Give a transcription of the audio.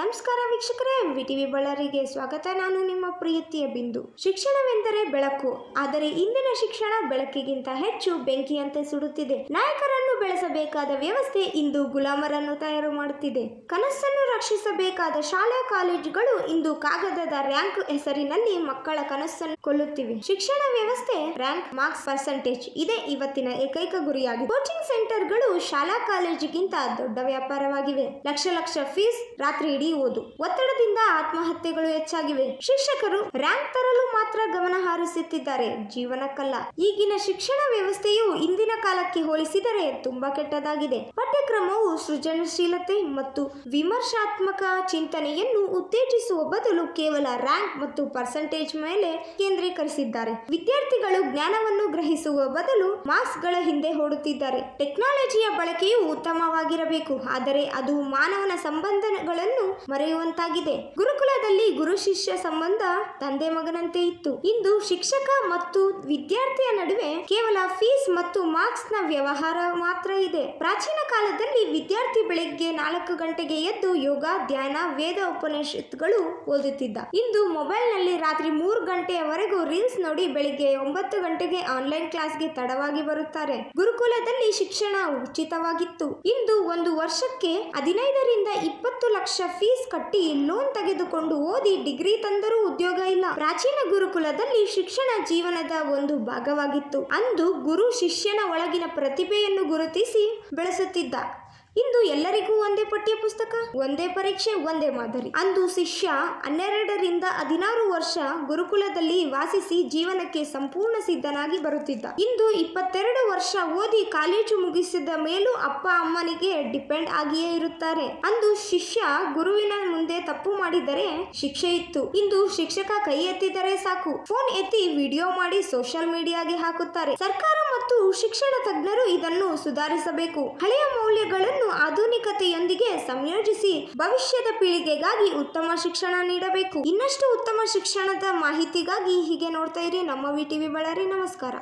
ನಮಸ್ಕಾರ ವೀಕ್ಷಕರೇ V TV ಬಳ್ಳಾರಿಗೆ ಸ್ವಾಗತ. ನಾನು ನಿಮ್ಮ ಪ್ರೀತಿಯ ಬಿಂದು. ಶಿಕ್ಷಣವೆಂದರೆ ಬೆಳಕು, ಆದರೆ ಇಂದಿನ ಶಿಕ್ಷಣ ಬೆಳಕಿಗಿಂತ ಹೆಚ್ಚು ಬೆಂಕಿಯಂತೆ ಸುಡುತ್ತಿದೆ. ನಾಯಕರನ್ನು ಬೆಳೆಸಬೇಕಾದ ವ್ಯವಸ್ಥೆ ಇಂದು ಗುಲಾಮರನ್ನು ತಯಾರು ಮಾಡುತ್ತಿದೆ. ಕನಸನ್ನು ರಕ್ಷಿಸಬೇಕಾದ ಶಾಲಾ ಕಾಲೇಜುಗಳು ಇಂದು ಕಾಗದದ ರ್ಯಾಂಕ್ ಹೆಸರಿನಲ್ಲಿ ಮಕ್ಕಳ ಕನಸನ್ನು ಕೊಲ್ಲುತ್ತಿವೆ. ಶಿಕ್ಷಣ ವ್ಯವಸ್ಥೆ ರ್ಯಾಂಕ್ ಮಾರ್ಕ್ಸ್ ಪರ್ಸೆಂಟೇಜ್ ಇದೇ. ಇವತ್ತಿನ ಏಕೈಕ ಗುರಿಯಾಗಿದೆ ಕೋಚಿಂಗ್ ಸೆಂಟರ್ಗಳು ಶಾಲಾ ಕಾಲೇಜಿಗಿಂತ ದೊಡ್ಡ ವ್ಯಾಪಾರವಾಗಿವೆ. ಲಕ್ಷ ಲಕ್ಷ ಫೀಸ್ ರಾತ್ರಿ ಇಡೀ ಓದು ಒತ್ತಡದಿಂದ ಆತ್ಮಹತ್ಯೆಗಳು ಹೆಚ್ಚಾಗಿವೆ. ಶಿಕ್ಷಕರು ರ್ಯಾಂಕ್ ತರಲು ಮಾತ್ರ ಗಮನ ಹಾರಿಸುತ್ತಿದ್ದಾರೆ. ಜೀವನಕ್ಕಲ್ಲ. ಈಗಿನ ಶಿಕ್ಷಣ ವ್ಯವಸ್ಥೆಯು ಇಂದಿನ ಕಾಲಕ್ಕೆ ಹೋಲಿಸಿದರೆ ತುಂಬಾ ಕೆಟ್ಟದಾಗಿದೆ. ಪಠ್ಯಕ್ರಮವು ಸೃಜನಶೀಲತೆ ಮತ್ತು ವಿಮರ್ಶಾತ್ಮಕ ಚಿಂತನೆಯನ್ನು ಉತ್ತೇಜಿಸುವ ಬದಲು ಕೇವಲ ರ್ಯಾಂಕ್ ಮತ್ತು ಪರ್ಸೆಂಟೇಜ್ ಮೇಲೆ ಕೇಂದ್ರೀಕರಿಸಿದ್ದಾರೆ. ವಿದ್ಯಾರ್ಥಿಗಳು ಜ್ಞಾನವನ್ನು ಗ್ರಹಿಸುವ ಬದಲು ಮಾರ್ಕ್ಸ್ಗಳ ಹಿಂದೆ ಓಡುತ್ತಿದ್ದಾರೆ. ಟೆಕ್ನಾಲಜಿಯ ಬಳಕೆಯು ಉತ್ತಮವಾಗಿರಬೇಕು, ಆದರೆ ಅದು ಮಾನವನ ಸಂಬಂಧಗಳನ್ನು ಮರೆಯುವಂತಾಗಿದೆ. ಗುರುಕುಲದಲ್ಲಿ ಗುರು ಶಿಷ್ಯ ಸಂಬಂಧ ತಂದೆ ಮಗನಂತೆ ಇತ್ತು. ಇಂದು ಶಿಕ್ಷಕ ಮತ್ತು ವಿದ್ಯಾರ್ಥಿಯ ನಡುವೆ ಕೇವಲ ಫೀಸ್ ಮತ್ತು ಮಾರ್ಕ್ಸ್ನ ವ್ಯವಹಾರ ಮಾತ್ರ ಇದೆ. ಪ್ರಾಚೀನ ಕಾಲದಲ್ಲಿ ವಿದ್ಯಾರ್ಥಿ ಬೆಳಿಗ್ಗೆ ನಾಲ್ಕು ಗಂಟೆಗೆ ಎದ್ದು ಯೋಗ, ಧ್ಯಾನ, ವೇದ ಉಪನಿಷತ್ಗಳು ಓದುತ್ತಿದ್ದ. ಇಂದು ಮೊಬೈಲ್ನಲ್ಲಿ ರಾತ್ರಿ ಮೂರು ಗಂಟೆಯವರೆಗೂ ರೀಲ್ಸ್ ನೋಡಿ ಬೆಳಿಗ್ಗೆ ಒಂಬತ್ತು ಗಂಟೆಗೆ ಆನ್ಲೈನ್ ಕ್ಲಾಸ್ಗೆ ತಡವಾಗಿ ಬರುತ್ತಾರೆ. ಗುರುಕುಲದಲ್ಲಿ ಶಿಕ್ಷಣ ಉಚಿತವಾಗಿತ್ತು. ಇಂದು ಒಂದು ವರ್ಷಕ್ಕೆ ಹದಿನೈದರಿಂದ ಇಪ್ಪತ್ತು ಲಕ್ಷ ಫೀಸ್ ಕಟ್ಟಿ ಲೋನ್ ತೆಗೆದುಕೊಂಡು ಓದಿ ಡಿಗ್ರಿ ತಂದರೂ ಉದ್ಯೋಗ ಇಲ್ಲ. ಪ್ರಾಚೀನ ಗುರುಕುಲದಲ್ಲಿ ಶಿಕ್ಷಣ ಜೀವನದ ಒಂದು ಭಾಗವಾಗಿತ್ತು. ಅಂದು ಗುರು ಶಿಷ್ಯನ ಒಳಗಿನ ಪ್ರತಿಭೆಯನ್ನು ಗುರುತಿಸಿ ಬೆಳೆಸುತ್ತಿದ್ದ. ಇಂದು ಎಲ್ಲರಿಗೂ ಒಂದೇ ಪಠ್ಯ ಪುಸ್ತಕ, ಒಂದೇ ಪರೀಕ್ಷೆ, ಒಂದೇ ಮಾದರಿ. ಅಂದು ಶಿಷ್ಯ ಹನ್ನೆರಡರಿಂದ ಹದಿನಾರು ವರ್ಷ ಗುರುಕುಲದಲ್ಲಿ ವಾಸಿಸಿ ಜೀವನಕ್ಕೆ ಸಂಪೂರ್ಣ ಸಿದ್ಧನಾಗಿ ಬರುತ್ತಿದ್ದ. ಇಂದು ಇಪ್ಪತ್ತೆರಡು ವರ್ಷ ಓದಿ ಕಾಲೇಜು ಮುಗಿಸಿದ ಮೇಲೂ ಅಪ್ಪ ಅಮ್ಮನಿಗೆ ಡಿಪೆಂಡ್ ಆಗಿಯೇ ಇರುತ್ತಾರೆ. ಅಂದು ಶಿಷ್ಯ ಗುರುವಿನ ಮುಂದೆ ತಪ್ಪು ಮಾಡಿದರೆ ಶಿಕ್ಷೆ ಇತ್ತು. ಇಂದು ಶಿಕ್ಷಕ ಕೈ ಎತ್ತಿದರೆ ಸಾಕು. ಫೋನ್ ಎತ್ತಿ ವಿಡಿಯೋ ಮಾಡಿ ಸೋಷಿಯಲ್ ಮೀಡಿಯಾಗೆ ಹಾಕುತ್ತಾರೆ. ಸರ್ಕಾರ ಮತ್ತು ಶಿಕ್ಷಣ ತಜ್ಞರು ಇದನ್ನು ಸುಧಾರಿಸಬೇಕು. ಹಳೆಯ ಮೌಲ್ಯಗಳನ್ನು ಆಧುನಿಕತೆಯೊಂದಿಗೆ ಸಂಯೋಜಿಸಿ ಭವಿಷ್ಯದ ಪೀಳಿಗೆಗಾಗಿ ಉತ್ತಮ ಶಿಕ್ಷಣ ನೀಡಬೇಕು. ಇನ್ನಷ್ಟು ಉತ್ತಮ ಶಿಕ್ಷಣದ ಮಾಹಿತಿಗಾಗಿ ಹೀಗೆ ನೋಡ್ತಾ ಇರಿ ನಮ್ಮ ವಿ ಟಿವಿ ಬಳ್ಳಾರಿ. ನಮಸ್ಕಾರ.